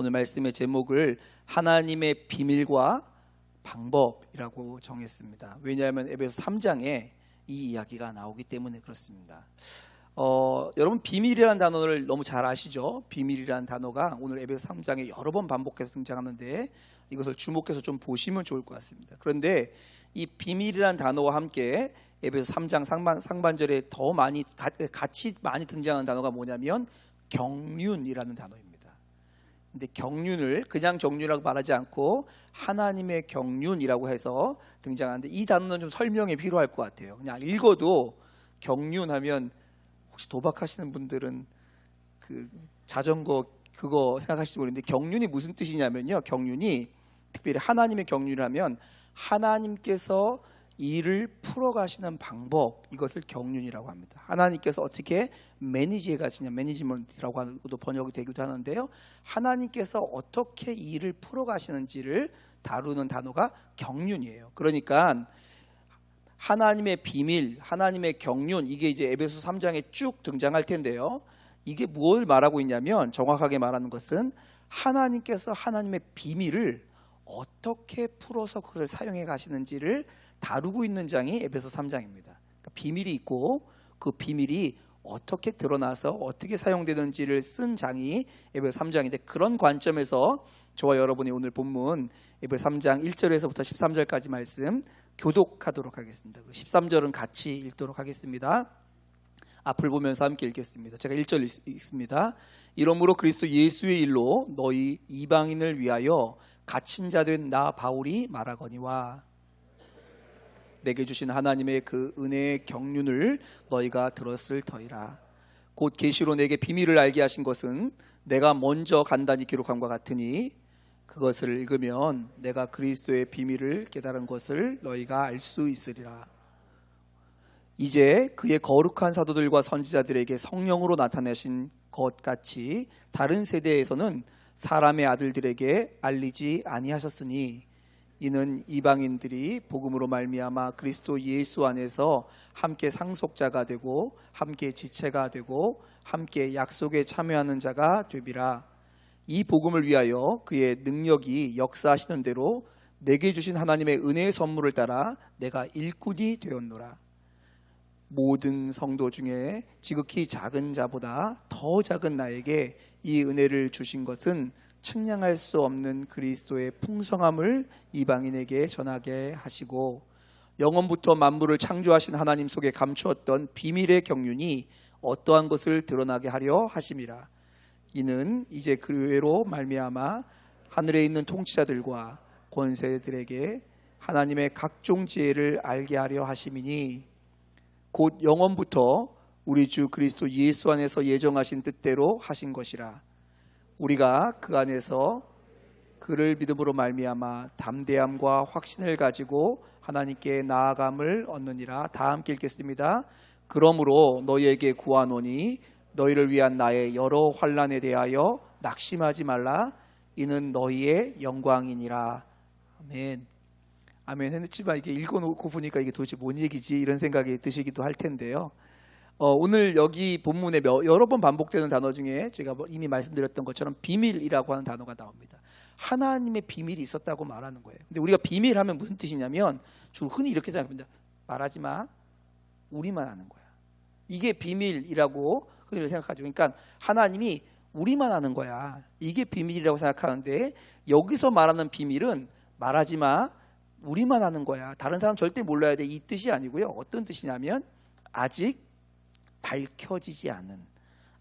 오늘 말씀의 제목을 하나님의 비밀과 방법이라고 정했습니다. 왜냐하면 에베소 3장에 이 이야기가 나오기 때문에 그렇습니다. 어, 여러분 비밀이라는 단어를 너무 잘 아시죠? 비밀이라는 단어가 오늘 에베소 3장에 여러 번 반복해서 등장하는데 이것을 주목해서 좀 보시면 좋을 것 같습니다. 그런데 이 비밀이라는 단어와 함께 에베소 3장 상반, 상반절에 더 많이 가- 같이 많이 등장하는 단어가 뭐냐면 경륜이라는 단어입니다. 근데 경륜을 그냥 경륜이라고 말하지 않고 하나님의 경륜이라고 해서 등장하는데 이 단어는 좀 설명이 필요할 것 같아요. 그냥 읽어도 경륜하면 혹시 도박하시는 분들은 그 자전거 그거 생각하실지 모르는데 경륜이 무슨 뜻이냐면요. 경륜이 특별히 하나님의 경륜이라면 하나님께서 일을 풀어가시는 방법 이것을 경륜이라고 합니다. 하나님께서 어떻게 매니지해 가시냐 매니지먼트라고 하고도 번역이 되기도 하는데요. 하나님께서 어떻게 이 일을 풀어가시는지를 다루는 단어가 경륜이에요. 그러니까 하나님의 비밀, 하나님의 경륜 이게 이제 에베소 3장에 쭉 등장할 텐데요. 이게 무엇을 말하고 있냐면 정확하게 말하는 것은 하나님께서 하나님의 비밀을 어떻게 풀어서 그것을 사용해 가시는지를 다루고 있는 장이 에베소 3장입니다. 그러니까 비밀이 있고 그 비밀이 어떻게 드러나서 어떻게 사용되는지를 쓴 장이 에베소 3장인데 그런 관점에서 저와 여러분이 오늘 본문 에베소 3장 1절에서부터 13절까지 말씀 교독하도록 하겠습니다. 13절은 같이 읽도록 하겠습니다. 앞을 보면서 함께 읽겠습니다. 제가 1절 읽- 읽습니다. 이러므로 그리스도 예수의 일로 너희 이방인을 위하여 갇힌 자 된 나 바울이 말하거니와 내게 주신 하나님의 그 은혜의 경륜을 너희가 들었을 터이라. 곧 계시로 내게 비밀을 알게 하신 것은 내가 먼저 간단히 기록함과 같으니 그것을 읽으면 내가 그리스도의 비밀을 깨달은 것을 너희가 알 수 있으리라. 이제 그의 거룩한 사도들과 선지자들에게 성령으로 나타내신 것 같이 다른 세대에서는 사람의 아들들에게 알리지 아니하셨으니 이는 이방인들이 복음으로 말미암아 그리스도 예수 안에서 함께 상속자가 되고 함께 지체가 되고 함께 약속에 참여하는 자가 되비라. 이 복음을 위하여 그의 능력이 역사하시는 대로 내게 주신 하나님의 은혜의 선물을 따라 내가 일꾼이 되었노라. 모든 성도 중에 지극히 작은 자보다 더 작은 나에게 이 은혜를 주신 것은 측량할 수 없는 그리스도의 풍성함을 이방인에게 전하게 하시고 영원부터 만물을 창조하신 하나님 속에 감추었던 비밀의 경륜이 어떠한 것을 드러나게 하려 하심이라 이는 이제 그 외로 말미암아 하늘에 있는 통치자들과 권세들에게 하나님의 각종 지혜를 알게 하려 하심이니 곧 영원부터 우리 주 그리스도 예수 안에서 예정하신 뜻대로 하신 것이라 우리가 그 안에서 그를 믿음으로 말미암아 담대함과 확신을 가지고 하나님께 나아감을 얻느니라 다 함께 읽겠습니다. 그러므로 너희에게 구하노니 너희를 위한 나의 여러 환란에 대하여 낙심하지 말라 이는 너희의 영광이니라 아멘. 아멘 했지만 이게 읽어놓고 보니까 이게 도대체 뭔 얘기지 이런 생각이 드시기도 할 텐데요. 어, 오늘 여기 본문에 몇- 여러 번 반복되는 단어 중에 제가 뭐 이미 말씀드렸던 것처럼 비밀이라고 하는 단어가 나옵니다. 하나님의 비밀이 있었다고 말하는 거예요. 근데 우리가 비밀하면 무슨 뜻이냐면 주로 흔히 이렇게 생각합니다. 말하지 마. 우리만 아는 거야. 이게 비밀이라고 흔히 생각하죠. 그러니까 하나님이 우리만 아는 거야. 이게 비밀이라고 생각하는데 여기서 말하는 비밀은 말하지 마. 우리만 아는 거야. 다른 사람 절대 몰라야 돼. 이 뜻이 아니고요. 어떤 뜻이냐면 아직 밝혀지지 않은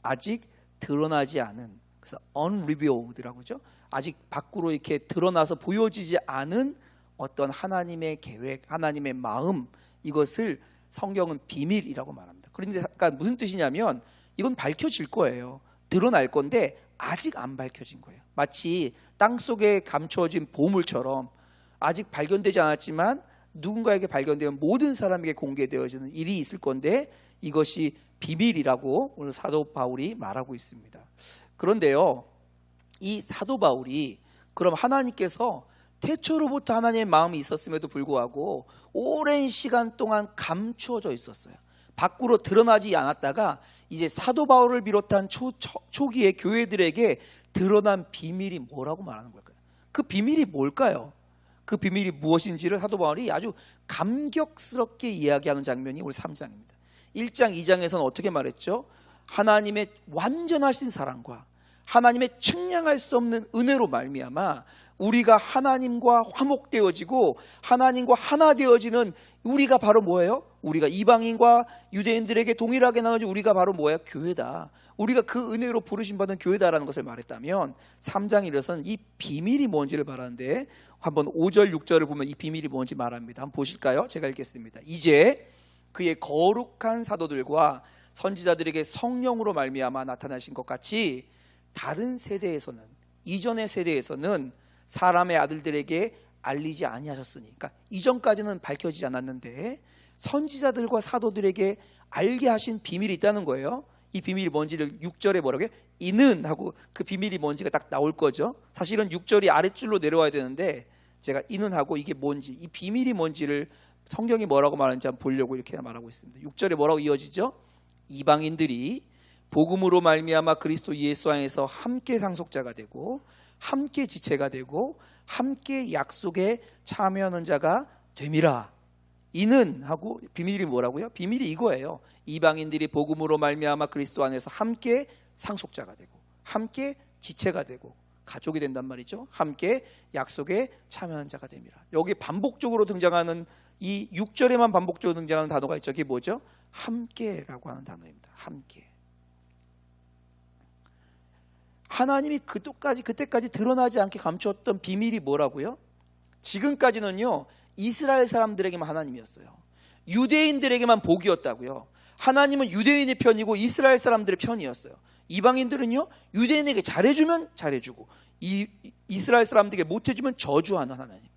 아직 드러나지 않은 그래서 unrevealed라고 그러죠. 아직 밖으로 이렇게 드러나서 보여지지 않은 어떤 하나님의 계획, 하나님의 마음 이것을 성경은 비밀이라고 말합니다. 그런데 약간 무슨 뜻이냐면 이건 밝혀질 거예요. 드러날 건데 아직 안 밝혀진 거예요. 마치 땅 속에 감추어진 보물처럼 아직 발견되지 않았지만 누군가에게 발견되면 모든 사람에게 공개되어지는 일이 있을 건데 이것이 비밀이라고 오늘 사도 바울이 말하고 있습니다. 그런데요, 이 사도 바울이 그럼 하나님께서 태초로부터 하나님의 마음이 있었음에도 불구하고 오랜 시간 동안 감추어져 있었어요. 밖으로 드러나지 않았다가 이제 사도 바울을 비롯한 초, 초, 초기의 교회들에게 드러난 비밀이 뭐라고 말하는 걸까요? 그 비밀이 뭘까요? 그 비밀이 무엇인지를 사도 바울이 아주 감격스럽게 이야기하는 장면이 오늘 3장입니다. 1장, 2장에서는 어떻게 말했죠? 하나님의 완전하신 사랑과 하나님의 측량할 수 없는 은혜로 말미암아 우리가 하나님과 화목되어지고 하나님과 하나 되어지는 우리가 바로 뭐예요? 우리가 이방인과 유대인들에게 동일하게 나눠진 우리가 바로 뭐예요? 교회다. 우리가 그 은혜로 부르심 받은 교회다라는 것을 말했다면 3장 이어서는 이 비밀이 뭔지를 말하는데 한번 5절 6절을 보면 이 비밀이 뭔지 말합니다. 한번 보실까요? 제가 읽겠습니다. 이제 그의 거룩한 사도들과 선지자들에게 성령으로 말미암아 나타나신 것 같이 다른 세대에서는 이전의 세대에서는 사람의 아들들에게 알리지 아니하셨으니 그러니까 이전까지는 밝혀지지 않았는데 선지자들과 사도들에게 알게 하신 비밀이 있다는 거예요. 이 비밀이 뭔지를 6절에 뭐라고 해요? 이는 하고 그 비밀이 뭔지가 딱 나올 거죠. 사실은 6절이 아랫줄로 내려와야 되는데 제가 이는 하고 이게 뭔지 이 비밀이 뭔지를 성경이 뭐라고 말하는지 한번 보려고 이렇게 말하고 있습니다. 6절에 뭐라고 이어지죠? 이방인들이 복음으로 말미암아 그리스도 예수 안에서 함께 상속자가 되고 함께 지체가 되고 함께 약속에 참여하는 자가 됨이라. 이는 하고 비밀이 뭐라고요? 비밀이 이거예요. 이방인들이 복음으로 말미암아 그리스도 안에서 함께 상속자가 되고 함께 지체가 되고 가족이 된단 말이죠. 함께 약속에 참여한 자가 됨이라. 여기 반복적으로 등장하는 이 6절에만 반복적으로 등장하는 단어가 있죠. 그게 뭐죠? 함께라고 하는 단어입니다. 함께. 하나님이 그때까지 그때까지 드러나지 않게 감추었던 비밀이 뭐라고요? 지금까지는요 이스라엘 사람들에게만 하나님이었어요. 유대인들에게만 복이었다고요. 하나님은 유대인의 편이고 이스라엘 사람들의 편이었어요. 이방인들은요 유대인에게 잘해 주면 잘해 주고 이, 이스라엘 사람들에게 못해 주면 저주하는 하나님.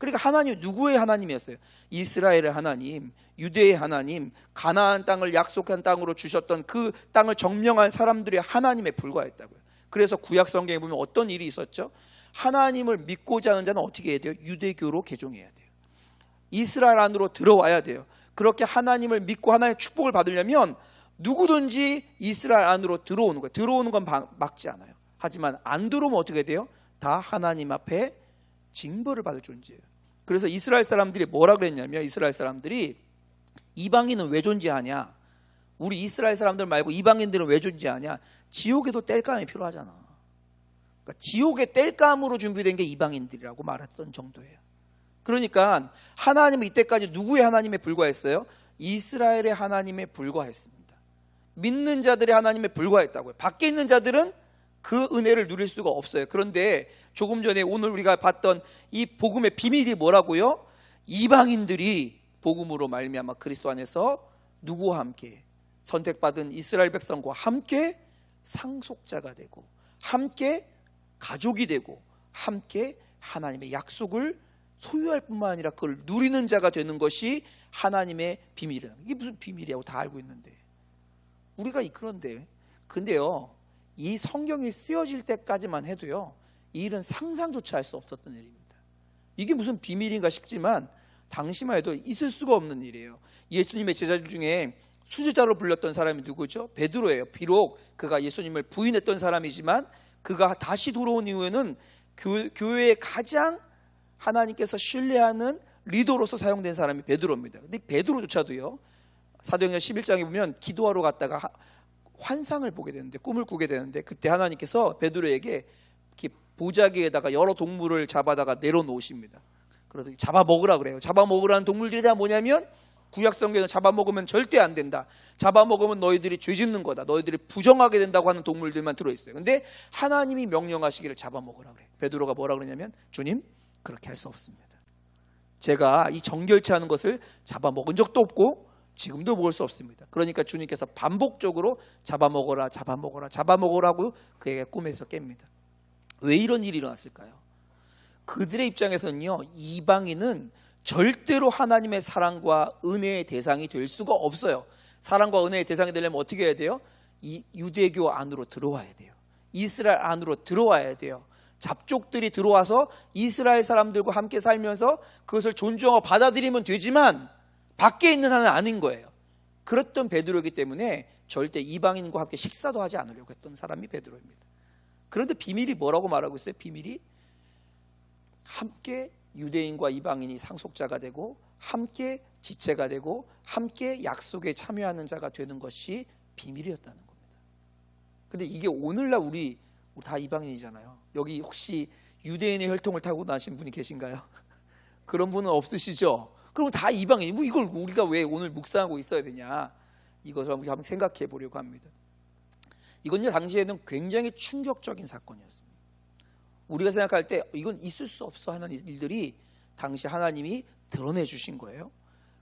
그러니까 하나님 누구의 하나님이었어요? 이스라엘의 하나님, 유대의 하나님, 가나안 땅을 약속한 땅으로 주셨던 그 땅을 정명한 사람들의 하나님에 불과했다고요. 그래서 구약 성경에 보면 어떤 일이 있었죠? 하나님을 믿고자 하는 자는 어떻게 해야 돼요? 유대교로 개종해야 돼요. 이스라엘 안으로 들어와야 돼요. 그렇게 하나님을 믿고 하나님의 축복을 받으려면 누구든지 이스라엘 안으로 들어오는 거예요. 들어오는 건 방- 막지 않아요. 하지만 안 들어오면 어떻게 돼요? 다 하나님 앞에 징벌을 받을 존재예요. 그래서 이스라엘 사람들이 뭐라 그랬냐면 이스라엘 사람들이 이방인은 왜 존재하냐? 우리 이스라엘 사람들 말고 이방인들은 왜 존재하냐? 지옥에도 땔감이 필요하잖아. 그러니까 지옥의 땔감으로 준비된 게 이방인들이라고 말했던 정도예요. 그러니까 하나님은 이때까지 누구의 하나님에 불과했어요? 이스라엘의 하나님에 불과했습니다. 믿는 자들의 하나님에 불과했다고요. 밖에 있는 자들은 그 은혜를 누릴 수가 없어요. 그런데 조금 전에 오늘 우리가 봤던 이 복음의 비밀이 뭐라고요? 이방인들이 복음으로 말미암아 그리스도 안에서 누구와 함께 선택받은 이스라엘 백성과 함께 상속자가 되고 함께 가족이 되고 함께 하나님의 약속을 소유할 뿐만 아니라 그걸 누리는 자가 되는 것이 하나님의 비밀이라는. 이게 무슨 비밀이라고 다 알고 있는데 우리가 이- 그런데 근데요 이 성경이 쓰여질 때까지만 해도요 이 일은 상상조차 할 수 없었던 일입니다. 이게 무슨 비밀인가 싶지만 당시만 해도 있을 수가 없는 일이에요. 예수님의 제자들 중에 수제자로 불렸던 사람이 누구죠? 베드로예요. 비록 그가 예수님을 부인했던 사람이지만 그가 다시 돌아온 이후에는 교, 교회의 가장 하나님께서 신뢰하는 리더로서 사용된 사람이 베드로입니다. 근데 베드로조차도요. 사도행전 11장에 보면 기도하러 갔다가 하- 환상을 보게 되는데 꿈을 꾸게 되는데 그때 하나님께서 베드로에게 이렇게 보자기에다가 여러 동물을 잡아다가 내려놓으십니다. 그래서 잡아 먹으라 그래요. 잡아 먹으라는 동물들이 다 뭐냐면 구약 성경에 잡아 먹으면 절대 안 된다. 잡아 먹으면 너희들이 죄 짓는 거다. 너희들이 부정하게 된다고 하는 동물들만 들어 있어요. 근데 하나님이 명령하시기를 잡아 먹으라 그래. 베드로가 뭐라 그러냐면 주님 그렇게 할 수 없습니다. 제가 이 정결치 않은 것을 잡아 먹은 적도 없고 지금도 먹을 수 없습니다. 그러니까 주님께서 반복적으로 잡아 먹어라, 잡아 먹어라, 잡아 먹으라고 그에게 꿈에서 깹니다. 왜 이런 일이 일어났을까요? 그들의 입장에서는요, 이방인은 절대로 하나님의 사랑과 은혜의 대상이 될 수가 없어요. 사랑과 은혜의 대상이 되려면 어떻게 해야 돼요? 이 유대교 안으로 들어와야 돼요. 이스라엘 안으로 들어와야 돼요. 잡족들이 들어와서 이스라엘 사람들과 함께 살면서 그것을 존중하고 받아들이면 되지만 밖에 있는 한은 아닌 거예요. 그랬던 베드로이기 때문에 절대 이방인과 함께 식사도 하지 않으려고 했던 사람이 베드로입니다. 그런데 비밀이 뭐라고 말하고 있어요? 비밀이 함께 유대인과 이방인이 상속자가 되고 함께 지체가 되고 함께 약속에 참여하는 자가 되는 것이 비밀이었다는 겁니다. 근데 이게 오늘날 우리 다 이방인이잖아요. 여기 혹시 유대인의 혈통을 타고 나신 분이 계신가요? 그런 분은 없으시죠? 그럼 다 이방인. 뭐 이걸 우리가 왜 오늘 묵상하고 있어야 되냐? 이것을 한번 생각해 보려고 합니다. 이건요 당시에는 굉장히 충격적인 사건이었습니다. 우리가 생각할 때 이건 있을 수 없어 하는 일들이 당시 하나님이 드러내 주신 거예요.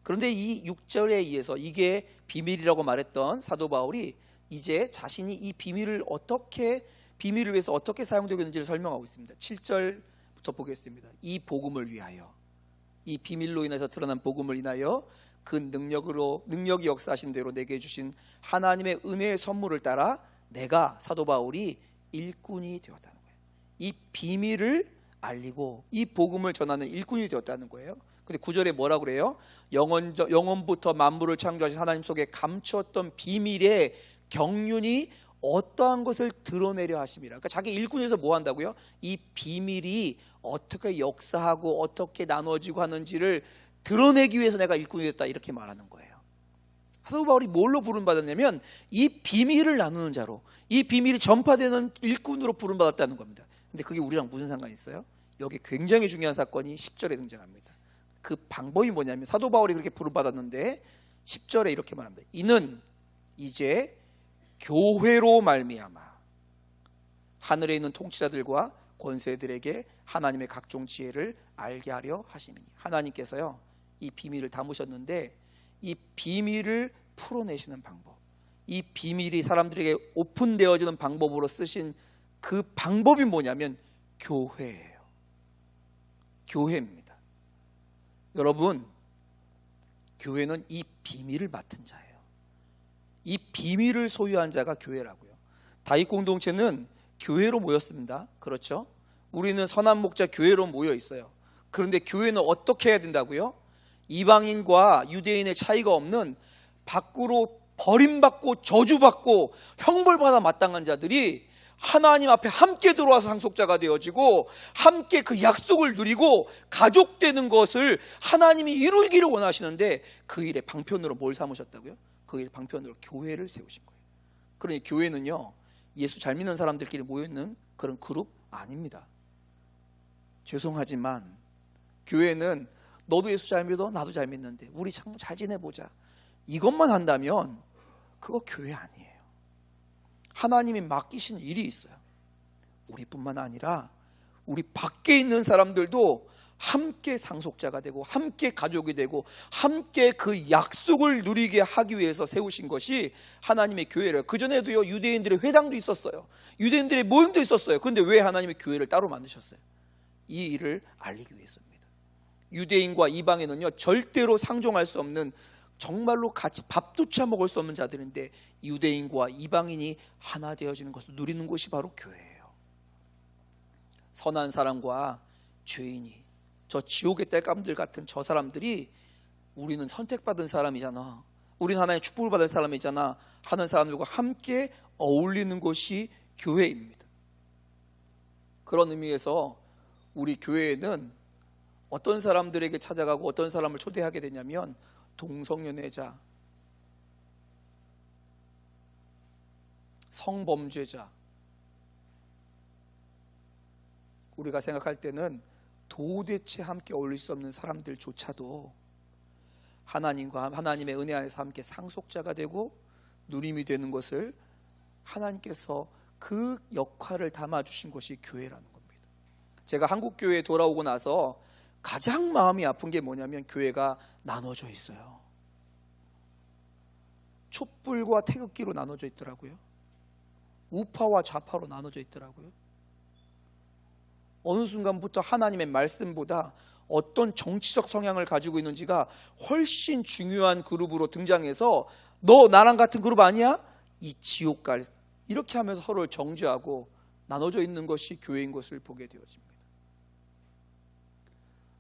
그런데 이 6절에 의해서 이게 비밀이라고 말했던 사도 바울이 이제 자신이 이 비밀을 어떻게 비밀을 위해서 어떻게 사용되고 있는지를 설명하고 있습니다. 7절부터 보겠습니다. 이 복음을 위하여 이 비밀로 인해서 드러난 복음을 인하여 그 능력으로 능력이 역사하신 대로 내게 주신 하나님의 은혜의 선물을 따라 내가 사도 바울이 일꾼이 되었다는 거예요. 이 비밀을 알리고 이 복음을 전하는 일꾼이 되었다는 거예요. 근데 구절에 뭐라 그래요? 영원 영원부터 만물을 창조하신 하나님 속에 감추었던 비밀의 경륜이 어떠한 것을 드러내려 하심이라. 그러니까 자기 일꾼에서 뭐 한다고요? 이 비밀이 어떻게 역사하고 어떻게 나눠지고 하는지를 드러내기 위해서 내가 일꾼이 됐다 이렇게 말하는 거예요. 사도 바울이 뭘로 부름 받았냐면 이 비밀을 나누는 자로 이 비밀이 전파되는 일꾼으로 부름 받았다는 겁니다. 근데 그게 우리랑 무슨 상관이 있어요? 여기 굉장히 중요한 사건이 10절에 등장합니다. 그 방법이 뭐냐면 사도 바울이 그렇게 부름 받았는데 10절에 이렇게 말합니다. 이는 이제 교회로 말미암아 하늘에 있는 통치자들과 권세들에게 하나님의 각종 지혜를 알게 하려 하심이니. 하나님께서요 이 비밀을 담으셨는데 이 비밀을 풀어내시는 방법 이 비밀이 사람들에게 오픈되어지는 방법으로 쓰신 그 방법이 뭐냐면 교회예요. 교회입니다. 여러분 교회는 이 비밀을 맡은 자예요 이 비밀을 소유한 자가 교회라고요. 다윗 공동체는 교회로 모였습니다. 그렇죠? 우리는 선한 목자 교회로 모여 있어요. 그런데 교회는 어떻게 해야 된다고요? 이방인과 유대인의 차이가 없는 밖으로 버림받고 저주받고 형벌받아 마땅한 자들이 하나님 앞에 함께 들어와서 상속자가 되어지고 함께 그 약속을 누리고 가족되는 것을 하나님이 이루기를 원하시는데 그 일의 방편으로 뭘 삼으셨다고요? 그 방편으로 교회를 세우신 거예요. 그러니 교회는요 예수 잘 믿는 사람들끼리 모여 있는 그런 그룹 아닙니다. 죄송하지만 교회는 너도 예수 잘 믿어 나도 잘 믿는데 우리 참 잘 지내보자 이것만 한다면 그거 교회 아니에요. 하나님이 맡기신 일이 있어요. 우리뿐만 아니라 우리 밖에 있는 사람들도 함께 상속자가 되고 함께 가족이 되고 함께 그 약속을 누리게 하기 위해서 세우신 것이 하나님의 교회래요. 그 전에도요 유대인들의 회당도 있었어요. 유대인들의 모임도 있었어요. 그런데 왜 하나님의 교회를 따로 만드셨어요? 이 일을 알리기 위해서입니다. 유대인과 이방인은요 절대로 상종할 수 없는 정말로 같이 밥도 쳐 먹을 수 없는 자들인데 유대인과 이방인이 하나 되어지는 것을 누리는 곳이 바로 교회예요. 선한 사람과 죄인이 저 지옥의 땔감들 같은 저 사람들이 우리는 선택받은 사람이잖아. 우리는 하나의 축복을 받을 사람이잖아. 하는 사람들과 함께 어울리는 곳이 교회입니다. 그런 의미에서 우리 교회에는 어떤 사람들에게 찾아가고 어떤 사람을 초대하게 되냐면 동성연애자, 성범죄자, 우리가 생각할 때는 도대체 함께 어울릴 수 없는 사람들조차도 하나님과 하나님의 은혜 안에서 함께 상속자가 되고 누림이 되는 것을 하나님께서 그 역할을 담아 주신 것이 교회라는 겁니다. 제가 한국 교회에 돌아오고 나서 가장 마음이 아픈 게 뭐냐면 교회가 나눠져 있어요. 촛불과 태극기로 나눠져 있더라고요. 우파와 좌파로 나눠져 있더라고요. 어느 순간부터 하나님의 말씀보다 어떤 정치적 성향을 가지고 있는지가 훨씬 중요한 그룹으로 등장해서 너 나랑 같은 그룹 아니야? 이 지옥 갈 이렇게 하면서 서로를 정죄하고 나눠져 있는 것이 교회인 것을 보게 되어집니다.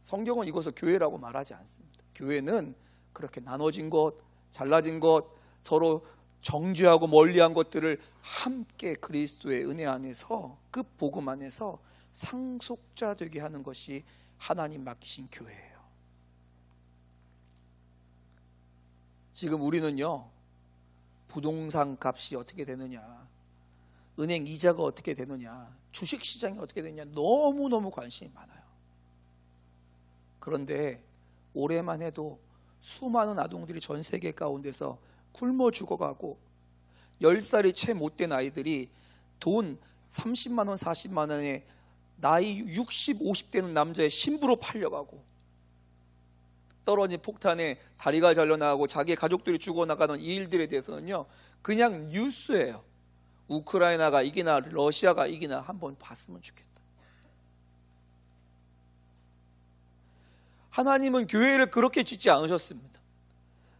성경은 이것을 교회라고 말하지 않습니다. 교회는 그렇게 나눠진 것, 잘라진 것, 서로 정죄하고 멀리한 것들을 함께 그리스도의 은혜 안에서 그 복음 안에서 상속자 되게 하는 것이 하나님 맡기신 교회예요. 지금 우리는요. 부동산 값이 어떻게 되느냐, 은행 이자가 어떻게 되느냐, 주식 시장이 어떻게 되느냐 너무너무 관심이 많아요. 그런데 올해만 해도 수많은 아동들이 전 세계 가운데서 굶어 죽어가고 10살이 채 못 된 아이들이 돈 30만 원, 40만 원에 나이 60, 50 되는 남자의 신부로 팔려가고 떨어진 폭탄에 다리가 잘려나가고 자기의 가족들이 죽어나가는 이 일들에 대해서는요 그냥 뉴스예요. 우크라이나가 이기나 러시아가 이기나 한번 봤으면 좋겠다. 하나님은 교회를 그렇게 짓지 않으셨습니다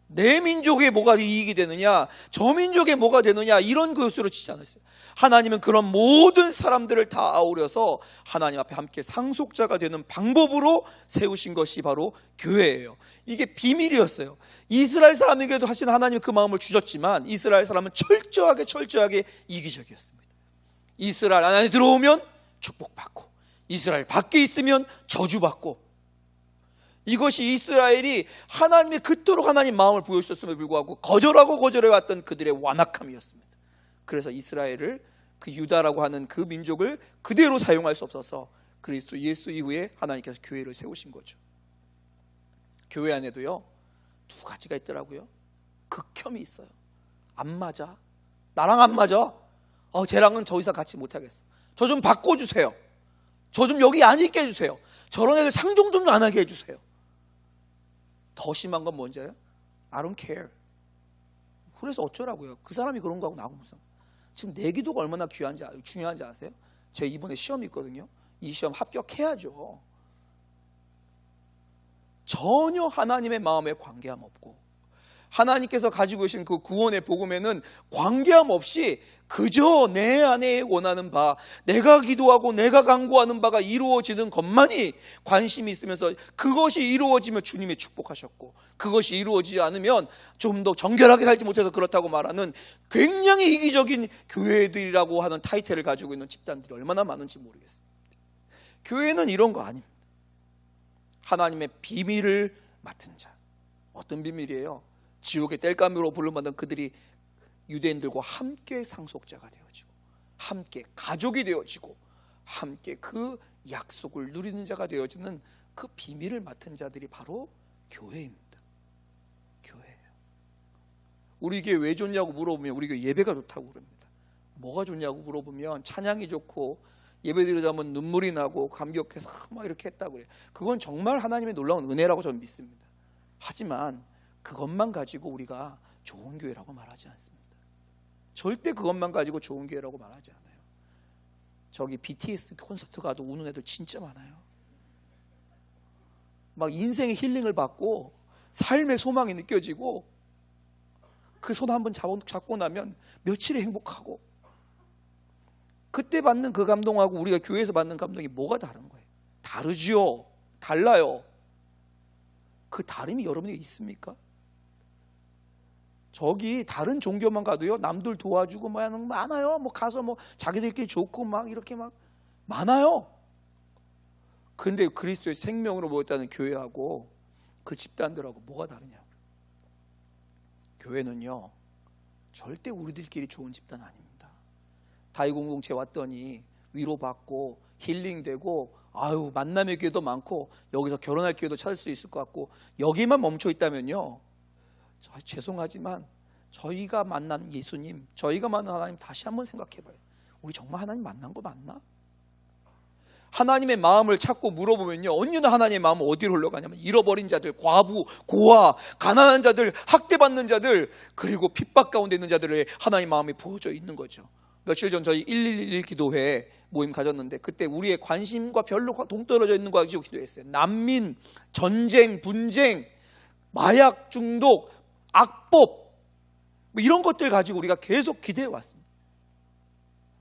내 민족에 뭐가 이익이 되느냐, 저 민족에 뭐가 되느냐, 이런 것으로 치지 않았어요. 하나님은 그런 모든 사람들을 다 아우려서 하나님 앞에 함께 상속자가 되는 방법으로 세우신 것이 바로 교회예요. 이게 비밀이었어요. 이스라엘 사람에게도 하신 하나님은 그 마음을 주셨지만 이스라엘 사람은 철저하게 철저하게 이기적이었습니다. 이스라엘 안에 들어오면 축복받고 이스라엘 밖에 있으면 저주받고 이것이 이스라엘이 하나님의 그토록 하나님 마음을 보여주셨음에도 불구하고 거절하고 거절해 왔던 그들의 완악함이었습니다. 그래서 이스라엘을 그 유다라고 하는 그 민족을 그대로 사용할 수 없어서 그리스도 예수 이후에 하나님께서 교회를 세우신 거죠. 교회 안에도요 두 가지가 있더라고요. 극혐이 있어요. 안 맞아. 나랑 안 맞아. 어, 쟤랑은 더 이상 같이 못하겠어. 저 좀 바꿔주세요. 저 좀 여기 안 있게 해주세요. 저런 애들 상종 좀 안 하게 해주세요. 더 심한 건 뭔지 알아요? I don't care. 그래서 어쩌라고요? 그 사람이 그런 거하고 나하고 무슨 지금 내 기도가 얼마나 귀한지 아- 중요한지 아세요? 제 이번에 시험이 있거든요. 이 시험 합격해야죠. 전혀 하나님의 마음에 관계함 없고 하나님께서 가지고 계신 그 구원의 복음에는 관계함 없이 그저 내 안에 원하는 바, 내가 기도하고 내가 강구하는 바가 이루어지는 것만이 관심이 있으면서 그것이 이루어지면 주님의 축복하셨고 그것이 이루어지지 않으면 좀 더 정결하게 살지 못해서 그렇다고 말하는 굉장히 이기적인 교회들이라고 하는 타이틀을 가지고 있는 집단들이 얼마나 많은지 모르겠습니다. 교회는 이런 거 아닙니다. 하나님의 비밀을 맡은 자. 어떤 비밀이에요? 지옥의 땔감으로 불러받는 그들이 유대인들과 함께 상속자가 되어지고 함께 가족이 되어지고 함께 그 약속을 누리는 자가 되어지는 그 비밀을 맡은 자들이 바로 교회입니다. 교회예요. 우리 교회 왜 좋냐고 물어보면 우리 교회 예배가 좋다고 그럽니다. 뭐가 좋냐고 물어보면 찬양이 좋고 예배 드리자면 눈물이 나고 감격해서 막 이렇게 했다고 그래요. 그건 정말 하나님의 놀라운 은혜라고 저는 믿습니다. 하지만 그것만 가지고 우리가 좋은 교회라고 말하지 않습니다. 절대 그것만 가지고 좋은 교회라고 말하지 않아요. 저기 BTS 콘서트 가도 우는 애들 진짜 많아요. 막 인생의 힐링을 받고 삶의 소망이 느껴지고 그 손 한번 잡고 나면 며칠이 행복하고 그때 받는 그 감동하고 우리가 교회에서 받는 감동이 뭐가 다른 거예요? 다르지요. 달라요. 그 다름이 여러분에게 있습니까? 저기 다른 종교만 가도요 남들 도와주고 뭐 하는 거 많아요. 뭐 가서 뭐 자기들끼리 좋고 막 이렇게 막 많아요. 근데 그리스도의 생명으로 모였다는 교회하고 그 집단들하고 뭐가 다르냐? 교회는요 절대 우리들끼리 좋은 집단 아닙니다. 다이 공동체 왔더니 위로받고 힐링되고 아유 만남의 기회도 많고 여기서 결혼할 기회도 찾을 수 있을 것 같고 여기만 멈춰 있다면요 저, 죄송하지만 저희가 만난 예수님, 저희가 만난 하나님 다시 한번 생각해 봐요. 우리 정말 하나님 만난 거 맞나? 하나님의 마음을 찾고 물어보면요. 언제나 하나님의 마음은 어디로 흘러가냐면 잃어버린 자들, 과부, 고아, 가난한 자들, 학대받는 자들, 그리고 핍박 가운데 있는 자들의 하나님 마음이 부어져 있는 거죠. 며칠 전 저희 1111 기도회 모임 가졌는데 그때 우리의 관심과 별로 동떨어져 있는 거 가지고 기도했어요. 난민, 전쟁, 분쟁, 마약 중독, 악법 뭐 이런 것들 가지고 우리가 계속 기도해 왔습니다.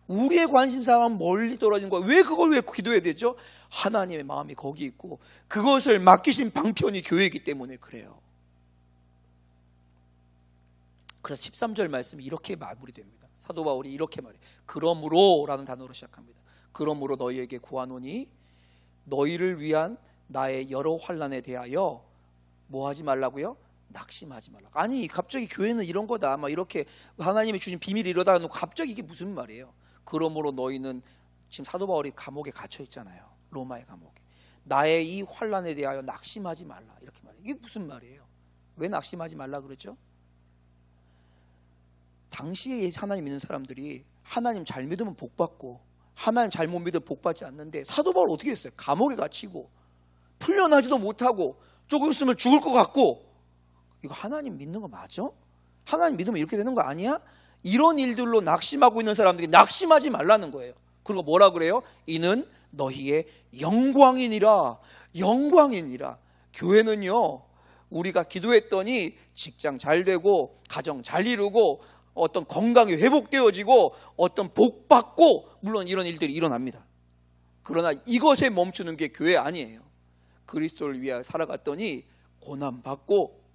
우리의 관심사는 멀리 떨어진 거야. 왜 그걸 왜 기도해야 되죠? 하나님의 마음이 거기 있고 그것을 맡기신 방편이 교회이기 때문에 그래요. 그래서 13절 말씀이 이렇게 마무리됩니다. 사도 바울이 이렇게 말해. 그러므로라는 단어로 시작합니다. 그러므로 너희에게 구하노니 너희를 위한 나의 여러 환란에 대하여 뭐 하지 말라고요? 낙심하지 말라. 아니 갑자기 교회는 이런 거다. 막 이렇게 하나님이 주신 비밀이 이러다 놓고 갑자기 이게 무슨 말이에요? 그러므로 너희는 지금 사도 바울이 감옥에 갇혀 있잖아요. 로마의 감옥에. 나의 이 환란에 대하여 낙심하지 말라. 이렇게 말해요. 이게 무슨 말이에요? 왜 낙심하지 말라 그랬죠? 당시에 하나님 믿는 사람들이 하나님 잘 믿으면 복 받고 하나님 잘못 믿으면 복 받지 않는데 사도 바울 어떻게 했어요? 감옥에 갇히고 풀려나지도 못하고 조금 있으면 죽을 것 같고 이거 하나님 믿는 거 맞아? 하나님 믿으면 이렇게 되는 거 아니야? 이런 일들로 낙심하고 있는 사람들이 낙심하지 말라는 거예요. 그리고 뭐라 그래요? 이는 너희의 영광이니라. 영광이니라. 교회는요. 우리가 기도했더니 직장 잘 되고 가정 잘 이루고 어떤 건강이 회복되어지고 어떤 복 받고 물론 이런 일들이 일어납니다. 그러나 이것에 멈추는 게 교회 아니에요. 그리스도를 위하여 살아갔더니 고난 받고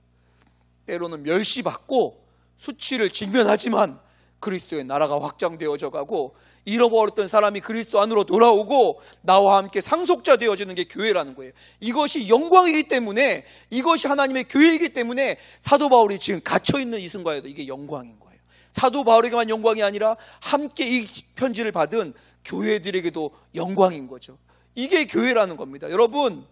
때로는 멸시받고 수치를 직면하지만 그리스도의 나라가 확장되어져 가고 잃어버렸던 사람이 그리스도 안으로 돌아오고 나와 함께 상속자 되어지는 게 교회라는 거예요. 이것이 영광이기 때문에 이것이 하나님의 교회이기 때문에 사도 바울이 지금 갇혀 있는 이 순간에도 이게 영광인 거예요. 사도 바울에게만 영광이 아니라 함께 이 편지를 받은 교회들에게도 영광인 거죠. 이게 교회라는 겁니다. 여러분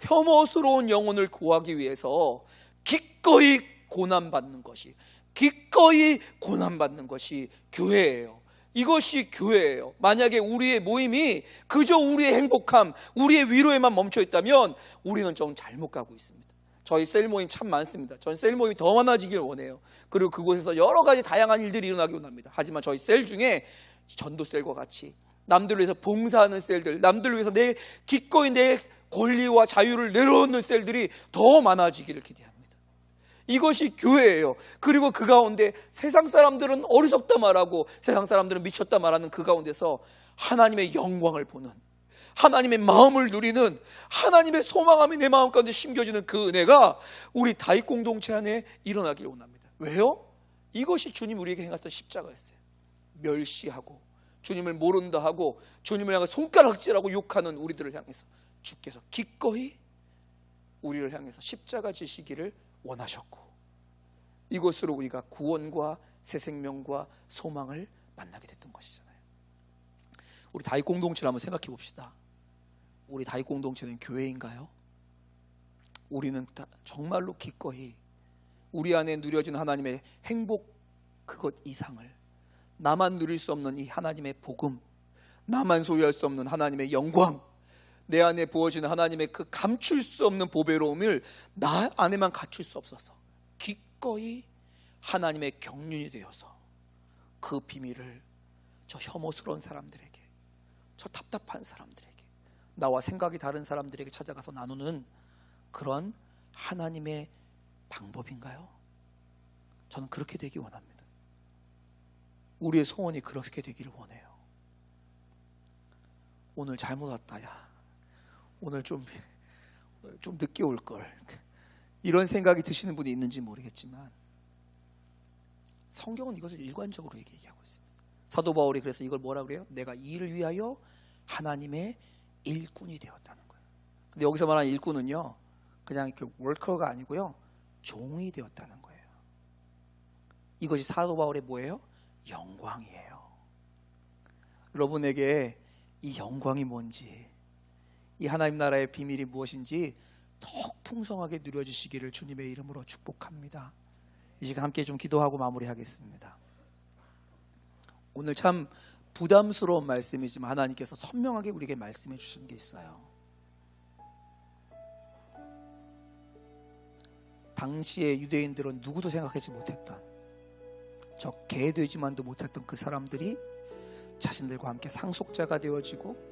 혐오스러운 영혼을 구하기 위해서 기꺼이 고난받는 것이 기꺼이 고난받는 것이 교회예요. 이것이 교회예요. 만약에 우리의 모임이 그저 우리의 행복함, 우리의 위로에만 멈춰 있다면 우리는 좀 잘못 가고 있습니다. 저희 셀 모임 참 많습니다. 전 셀 모임이 더 많아지길 원해요. 그리고 그곳에서 여러 가지 다양한 일들이 일어나기 원 합니다. 하지만 저희 셀 중에 전도 셀과 같이 남들을 위해서 봉사하는 셀들, 남들을 위해서 내 기꺼이 내 권리와 자유를 내려놓는 셀들이 더 많아지기를 기대합니다. 이것이 교회예요. 그리고 그 가운데 세상 사람들은 어리석다 말하고 세상 사람들은 미쳤다 말하는 그 가운데서 하나님의 영광을 보는 하나님의 마음을 누리는 하나님의 소망함이 내 마음 가운데 심겨지는 그 은혜가 우리 다윗 공동체 안에 일어나길 원합니다. 왜요? 이것이 주님 우리에게 행했던 십자가였어요. 멸시하고 주님을 모른다 하고 주님을 향해 손가락질하고 욕하는 우리들을 향해서 주께서 기꺼이 우리를 향해서 십자가 지시기를 원하셨고 이곳으로 우리가 구원과 새 생명과 소망을 만나게 됐던 것이잖아요. 우리 다윗 공동체를 한번 생각해 봅시다. 우리 다윗 공동체는 교회인가요? 우리는 다 정말로 기꺼이 우리 안에 누려진 하나님의 행복 그것 이상을 나만 누릴 수 없는 이 하나님의 복음, 나만 소유할 수 없는 하나님의 영광, 내 안에 부어지는 하나님의 그 감출 수 없는 보배로움을 나 안에만 갖출 수 없어서 기꺼이 하나님의 경륜이 되어서 그 비밀을 저 혐오스러운 사람들에게, 저 답답한 사람들에게, 나와 생각이 다른 사람들에게 찾아가서 나누는 그런 하나님의 방법인가요? 저는 그렇게 되기 원합니다. 우리의 소원이 그렇게 되기를 원해요. 오늘 잘못 왔다, 야. 오늘 좀, 좀 늦게 올 걸. 이런 생각이 드시는 분이 있는지 모르겠지만, 성경은 이것을 일관적으로 얘기하고 있습니다. 사도 바울이 그래서 이걸 뭐라 그래요? 내가 이 일을 위하여 하나님의 일꾼이 되었다는 거예요. 근데 여기서 말하는 일꾼은요, 그냥 이렇게 월커가 아니고요, 종이 되었다는 거예요. 이것이 사도 바울의 뭐예요? 영광이에요. 여러분에게 이 영광이 뭔지, 이 하나님 나라의 비밀이 무엇인지 더욱 풍성하게 누려주시기를 주님의 이름으로 축복합니다. 이 시간 함께 좀 기도하고 마무리하겠습니다. 오늘 참 부담스러운 말씀이지만 하나님께서 선명하게 우리에게 말씀해 주신 게 있어요. 당시의 유대인들은 누구도 생각하지 못했던 저 개되지만도 못했던 그 사람들이 자신들과 함께 상속자가 되어지고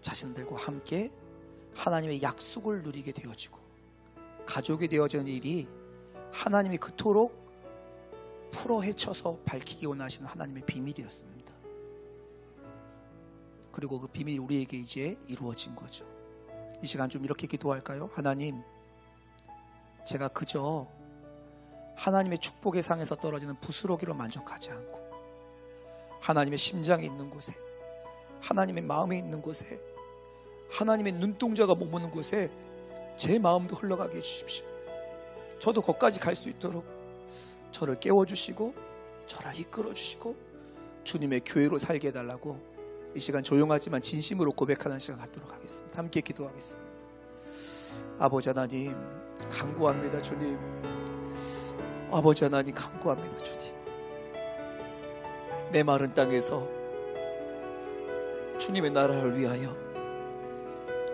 자신들과 함께 하나님의 약속을 누리게 되어지고 가족이 되어지는 일이 하나님이 그토록 풀어 헤쳐서 밝히기 원하시는 하나님의 비밀이었습니다. 그리고 그 비밀이 우리에게 이제 이루어진 거죠. 이 시간 좀 이렇게 기도할까요? 하나님, 제가 그저 하나님의 축복의 상에서 떨어지는 부스러기로 만족하지 않고 하나님의 심장이 있는 곳에 하나님의 마음이 있는 곳에 하나님의 눈동자가 머무는 곳에 제 마음도 흘러가게 해주십시오. 저도 거기까지 갈 수 있도록 저를 깨워주시고 저를 이끌어주시고 주님의 교회로 살게 해달라고 이 시간 조용하지만 진심으로 고백하는 시간 갖도록 하겠습니다. 함께 기도하겠습니다. 아버지 하나님 간구합니다 주님 아버지 하나님 간구합니다 주님 메마른 땅에서 주님의 나라를 위하여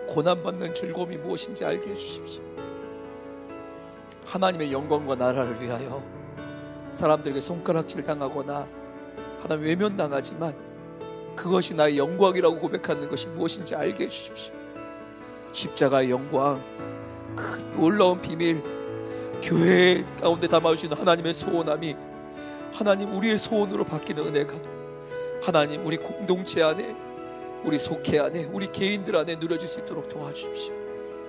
고난받는 즐거움이 무엇인지 알게 해주십시오. 하나님의 영광과 나라를 위하여 사람들에게 손가락질 당하거나 하나님 외면당하지만 그것이 나의 영광이라고 고백하는 것이 무엇인지 알게 해주십시오. 십자가의 영광 그 놀라운 비밀 교회 가운데 담아주신 하나님의 소원함이 하나님 우리의 소원으로 바뀌는 은혜가 하나님 우리 공동체 안에 우리 속회 안에 우리 개인들 안에 누려질 수 있도록 도와주십시오.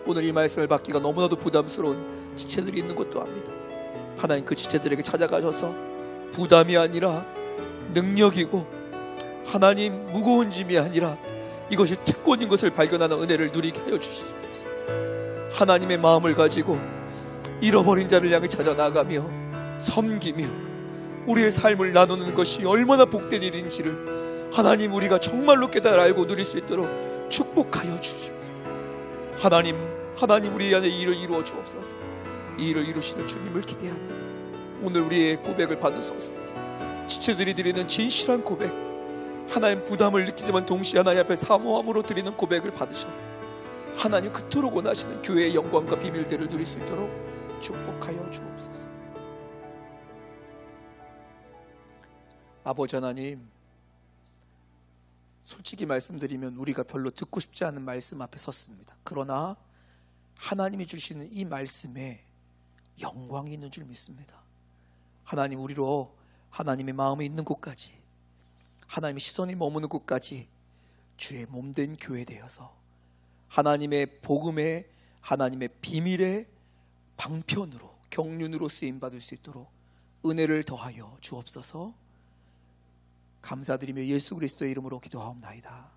오늘 이 말씀을 받기가 너무나도 부담스러운 지체들이 있는 것도 압니다. 하나님 그 지체들에게 찾아가셔서 부담이 아니라 능력이고 하나님 무거운 짐이 아니라 이것이 특권인 것을 발견하는 은혜를 누리게 하여 주시옵소서. 하나님의 마음을 가지고 잃어버린 자를 향해 찾아 나가며 섬기며 우리의 삶을 나누는 것이 얼마나 복된 일인지를 하나님 우리가 정말로 깨달아 알고 누릴 수 있도록 축복하여 주시옵소서. 하나님, 하나님 우리 안에 이 일을 이루어 주옵소서. 이 일을 이루시는 주님을 기대합니다. 오늘 우리의 고백을 받으소서. 지체들이 드리는 진실한 고백, 하나님 부담을 느끼지만 동시에 하나님 앞에 사모함으로 드리는 고백을 받으셔서 하나님 그토록 원하시는 교회의 영광과 비밀들을 누릴 수 있도록 축복하여 주옵소서. 아버지 하나님, 솔직히 말씀드리면 우리가 별로 듣고 싶지 않은 말씀 앞에 섰습니다. 그러나 하나님이 주시는 이 말씀에 영광이 있는 줄 믿습니다. 하나님 우리로 하나님의 마음이 있는 곳까지 하나님의 시선이 머무는 곳까지 주의 몸된 교회 되어서 하나님의 복음의 하나님의 비밀의 방편으로 경륜으로 쓰임 받을 수 있도록 은혜를 더하여 주옵소서. 감사드리며 예수 그리스도의 이름으로 기도하옵나이다.